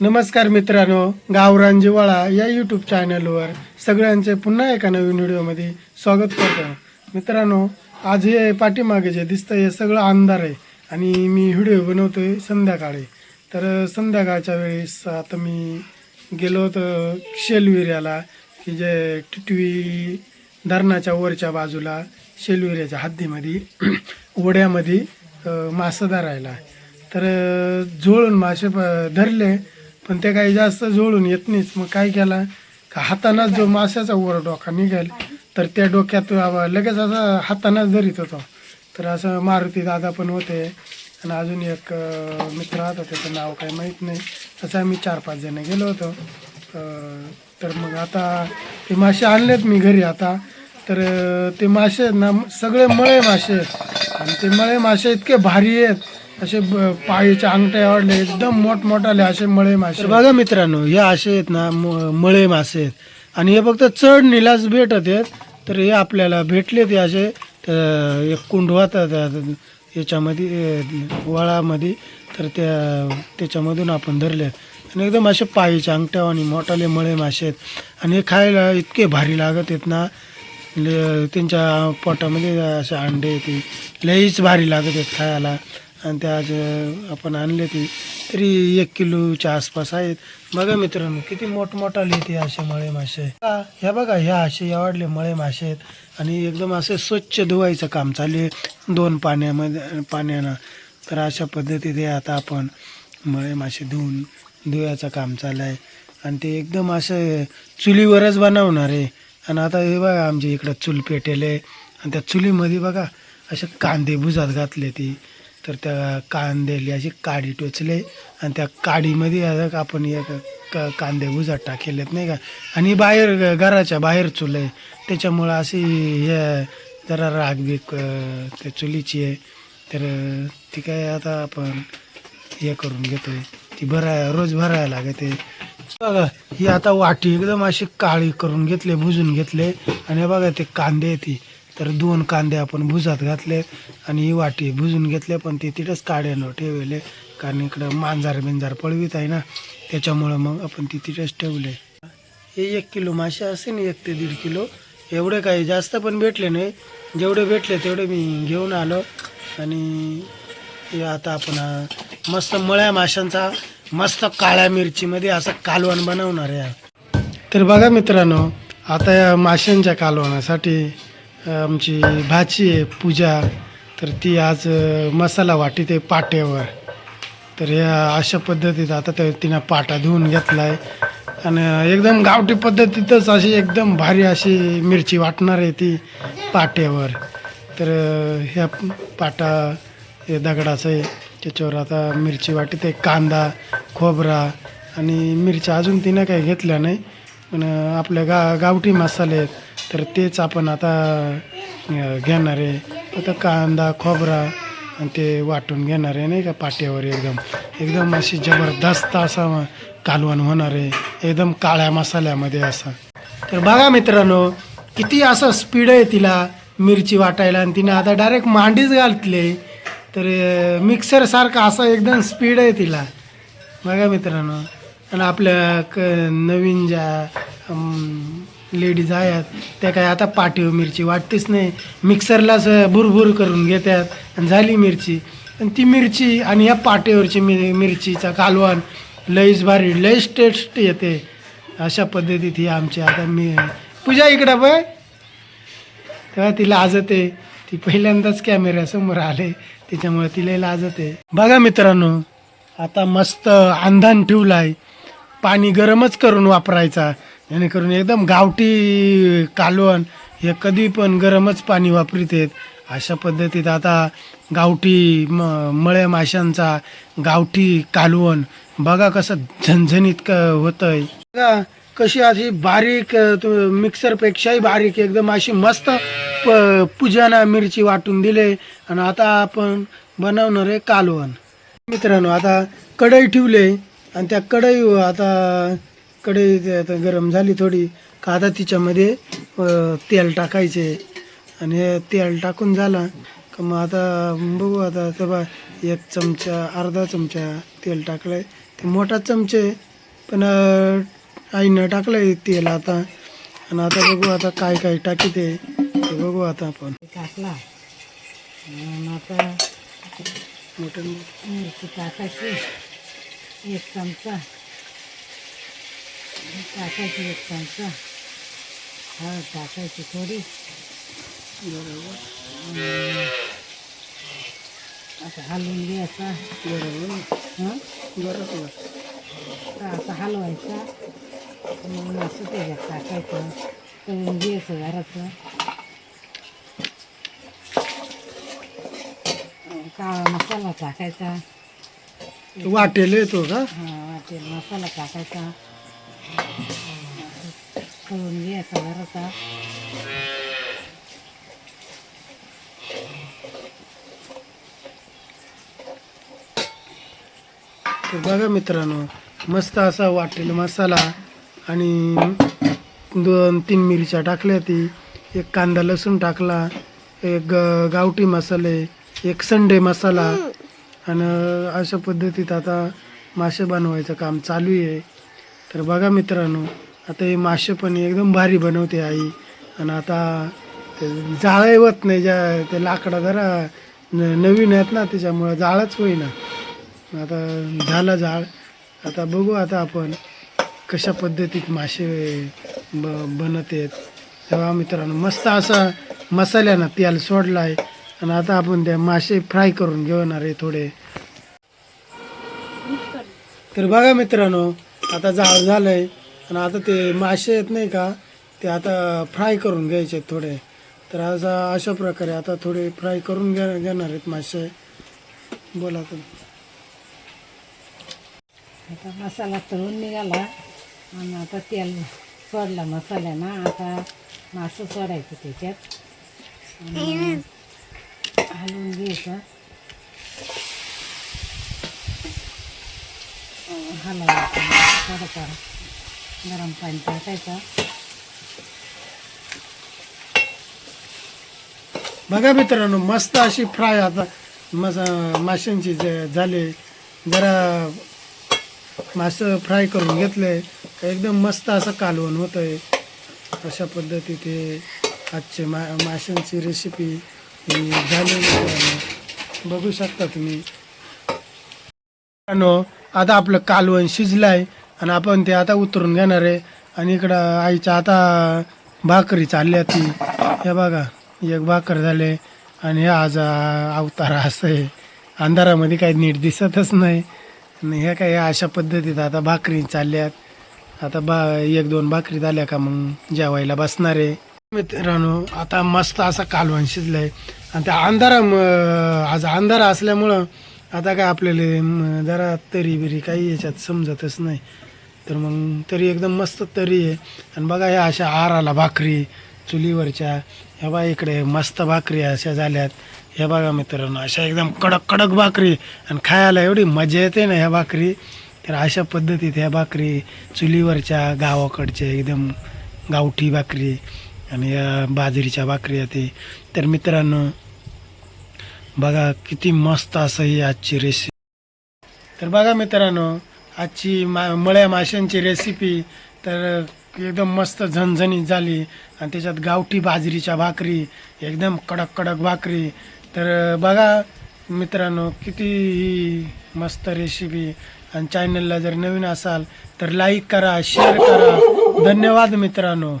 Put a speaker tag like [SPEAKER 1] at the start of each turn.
[SPEAKER 1] नमस्कार मित्रांनो गावरान जिवाळा या यूट्यूब चॅनलवर सगळ्यांचे पुन्हा एका नवीन व्हिडिओमध्ये स्वागत करतो. मित्रांनो आज हे पाठीमागे जे दिसतं हे सगळं अंधार आहे आणि मी व्हिडिओ बनवतो आहे संध्याकाळी. तर संध्याकाळच्या वेळेस आता मी गेलो होतो शेलविऱ्याला की जे टिटवी धरणाच्या वरच्या बाजूला शेलविऱ्याच्या हद्दीमध्ये वड्यामध्ये मासं धरायला. तर अं, जुळून मासे प- धरले. पण ते काही जास्त जुळून येत नाहीच मग काय केला? का हातानाच जो माशाचा वर डोका निघेल तर त्या डोक्यात लगेच असा हातानाच धरीत होतो. तर असं मारुती दादा पण होते. आणि अजून एक मित्र होता त्याचं नाव काही माहीत नाही. असं आम्ही चार पाच जण गेलो होतो. तर मग आता ते मासे आणलेत मी घरी आता. तर ते मासे आहेत ना सगळे मळे मासे आहेत. आणि ते मळे मासे इतके भारी आहेत. असे ब- पाळीच्या अंगठ्या आवडले एकदम मोठमोठाले असे मळे मासे. बघा मित्रांनो हे असे आहेत ना म- मळे मासे आहेत. आणि हे फक्त चढ निलाच भेटत आहेत तर हे आपल्याला भेटले ते असे एक कुंड याच्यामध्ये वळामध्ये तर त्या त्याच्यामधून आपण धरले आणि एकदम असे पाळीच्या अंगठ्या आणि मोठाले मळे मासे आहेत. आणि हे खायला इतके भारी लागत आहेत ना ले त्यांच्या पोटामध्ये असे अंडे ते लईच भारी लागत आहेत खायला. आणि त्या आज आपण आणले ते. तरी एक किलोच्या आसपास आहेत. बघा मित्रांनो किती मोठमोठाले ते असे मळे मासे. ह्या हे बघा ह्या असे आवडले मळे मासे आहेत. आणि एकदम असे स्वच्छ धुवायचं काम चालू आहे. दोन पाण्यामध्ये पाण्यानं. तर अशा पद्धतीने आता आपण मळे मासे धुवून धुवायचं काम चालू आहे. आणि ते एकदम असं चुलीवरच बनवणार आहे. आणि आता हे बघा आमच्या इकडं चूल पेटेले आहे आणि त्या चुलीमध्ये बघा असे कांदे भुजात घातले ती. तर त्या कांद्याली अशी काडी टोचले आणि त्या काडीमध्ये आता आपण एक का कांदे भुजात टाकेलेत नाही का? आणि बाहेर घराच्या बाहेर चूल आहे. त्याच्यामुळं अशी हे जरा रागबीक अं, त्या चुलीची आहे. तर ती काय आता आपण हे करून घेतोय. ती भराय रोज भरायला लागते. बघा ही आता वाटी एकदम अशी काळी करून घेतले भुजून घेतले. आणि बघा ते कांदे येते ती तर दोन कांदे आपण भुजात घातले आणि ही वाटी भुजून घेतले पण ते तिथंच काड्यानं ठेवले. कारण इकडं मांजार बिंजार पळवीत आहे ना त्याच्यामुळं मग आपण ती तिथंच ठेवले. हे एक किलो मासे असे ना एक ते दीड किलो. एवढे काही जास्त पण भेटले नाही. जेवढे भेटले तेवढे मी घेऊन आलो. आणि हे आता आपण मस्त मळ्या माशांचा मस्त काळ्या मिरचीमध्ये असं कालवण बनवणार आहे. तर बघा मित्रांनो आता या माशांच्या कालवणासाठी आमची भाची आहे पूजा. तर ती आज मसाला वाटीत आहे पाट्यावर. तर या अशा पद्धतीत आता त्या तिनं पाटा धुवून घेतला आहे आणि एकदम गावठी पद्धतीतच अशी एकदम भारी अशी मिरची वाटणार आहे ती पाट्यावर. तर ह्या पाटा हे दगडाचं आहे. त्याच्यावर आता मिरची वाटते कांदा खोबरा आणि मिरच्या अजून तिनं काही घेतल्या नाही. पण आपल्या गा गावठी मसाले आहेत. तर तेच आपण आता घेणार आहे. आता कांदा खोबरा आणि ते वाटून घेणार आहे नाही का पाट्यावर एकदम. एकदम अशी जबरदस्त असा कालवण होणार आहे. एकदम काळ्या मसाल्यामध्ये असा. तर बघा मित्रांनो किती असं स्पीड आहे तिला मिरची वाटायला आणि तिने आता डायरेक्ट मांडीच घालतली तर मिक्सरसारखं असं असा एकदम स्पीड आहे तिला. बघा मित्रांनो. आणि आपल्या क नवीन ज्या लेडीज आहेत त्या काय आता पाठीव मिरची वाटतेच नाही. मिक्सरलाच भुरभुर करून घेतात आणि झाली मिरची. आणि ती मिरची आणि या पाटेवरची मि मिरचीचा कालवण लईच भारी लईच टेस्ट येते. अशा पद्धतीत ही आमची आता मी पूजा इकडं बाय तेव्हा ती लाजत आहे. ती पहिल्यांदाच कॅमेऱ्यासमोर आले. त्याच्यामुळे तिला लाजत आहे. बघा मित्रांनो आता मस्त अंधान ठेवलाय. पाणी गरमच करून वापरायचा. जेणेकरून एकदम गावठी कालवण हे कधी पण गरमच पाणी वापरीत आहेत अशा पद्धतीत आता गावठी म मळ्या माशांचा गावठी कालवण. बघा कसं झणझणीत क होतंय. बघा कशी अशी बारीक मिक्सरपेक्षाही बारीक एकदम अशी मस्त प पूजाना मिरची वाटून दिले. आणि आता आपण बनवणार आहे कालवण. मित्रांनो आता कढई ठेवले आणि त्या कढई आता कढई ते आता गरम झाली थोडी. का आता तिच्यामध्ये तेल टाकायचे. आणि तेल टाकून झाला. का मग आता बघू आता ते बा एक चमचा अर्धा चमचा तेल टाकलं आहे ते मोठा चमचे पण आईनं टाकलं आहे तेल आता. आणि आता बघू आता काय काय टाकी ते बघू आता आपण.
[SPEAKER 2] टाकला. आता
[SPEAKER 1] मोठं
[SPEAKER 2] मिरची टाकायची. एक चमचा. टाकायची एक चमचा. हळद टाकायची थोडी. आता हलवून घ्यायचा
[SPEAKER 1] बरोबर.
[SPEAKER 2] हं?
[SPEAKER 1] बरोबर.
[SPEAKER 2] आता हलवायचा. मग असं त्याच्यात टाकायचं. तळून घ्यायचं घराचं काळा मसाला टाकायचा?
[SPEAKER 1] वाटेल येतो का?
[SPEAKER 2] हा वाटेल. मसाला टाकायचा. तळून घ्यायचा जरासा.
[SPEAKER 1] तर बघा मित्रांनो मस्त असा वाटेल मसाला आणि दोन तीन मिरच्या टाकल्या ती. एक कांदा लसूण टाकला एक ग- गावठी मसाले एक संडे मसाला आणि अशा पद्धतीत आता मासे बनवायचं काम चालू आहे. तर बघा मित्रांनो आता हे मासे पण एकदम भारी बनवते आई. आणि आता ते होत नाही ज्या ते लाकडं जरा न- नवीन आहेत ना त्याच्यामुळं जाळच होईना. आता झालं जाळ. आता बघू आता आपण कशा पद्धतीत मासे ब बनत आहेत तेव्हा मित्रांनो मस्त असा मसाल्यानं तेल सोडला आहे आणि आता आपण त्या मासे फ्राय करून घेणार आहे थोडे. तर बघा मित्रांनो आता जाळ झालं आहे आणि आता ते मासे येत नाही का ते आता फ्राय करून घ्यायचे थोडे. तर असा अशा प्रकारे आता थोडे फ्राय करून घे घेणार आहेत मासे. बोला तुम्ही
[SPEAKER 2] आता मसाला तळून निघाला. आणि आता तेल सोडला मसाल्यानं. आता मासं सोडायचं त्याच्यात. आणि हलवून घ्यायचा अं, थोडंफार गरम पाणी टाकायचं.
[SPEAKER 1] बघा मित्रांनो मस्त अशी फ्राय आता मसा माशांची झाले जरा मासं फ्राय करून घेतले एकदम मस्त असं कालवण होतं आहे अशा पद्धतीत आजचे मा माशांची रेसिपी बघू शकता तुम्ही. आता आपलं कालवण शिजलं आहे आणि आपण ते आता उतरून घेणार आहे. आणि इकडं आईच्या आता भाकरी चालल्या ती. हे बघा एक भाकर झाले आणि हे आज अवतारा अवतार असं आहे. अंधारामध्ये काही नीट दिसतच नाही. आणि हे काय अशा पद्धतीत आता भाकरी चालल्यात. आता बा एक दोन भाकरी झाल्या का मग जेवायला बसणार आहे. मित्रांनो आता मस्त असा कालवण शिजलाय. आणि त्या अंधारा आज अंधारा असल्यामुळं आता काय आपल्याला जरा तरी बिरी काही याच्यात समजतच नाही. तर मग तरी एकदम मस्त तरी आहे. आणि बघा ह्या अशा आराला भाकरी चुलीवरच्या ह्या बा इकडे मस्त भाकरी अशा झाल्यात. ह्या बघा मित्रांनो अशा एकदम कडक कडक भाकरी. आणि खायला एवढी मजा येते ना ह्या भाकरी. तर अशा पद्धतीत ह्या भाकरी चुलीवरच्या गावाकडच्या एकदम गावठी भाकरी. आणि या बाजरीच्या भाकरी येते तर मित्रांनो बघा किती मस्त असं ही आजची रेसिपी तर बघा मित्रांनो आजची मा मळ्या माशांची रेसिपी तर एकदम मस्त झणझणीत झाली. आणि त्याच्यात गावठी बाजरीच्या भाकरी एकदम कडक कडक भाकरी. तर बघा मित्रांनो किती ही मस्त रेसिपी आणि चॅनलला जर नवीन असाल तर लाईक करा शेअर करा. धन्यवाद मित्रांनो.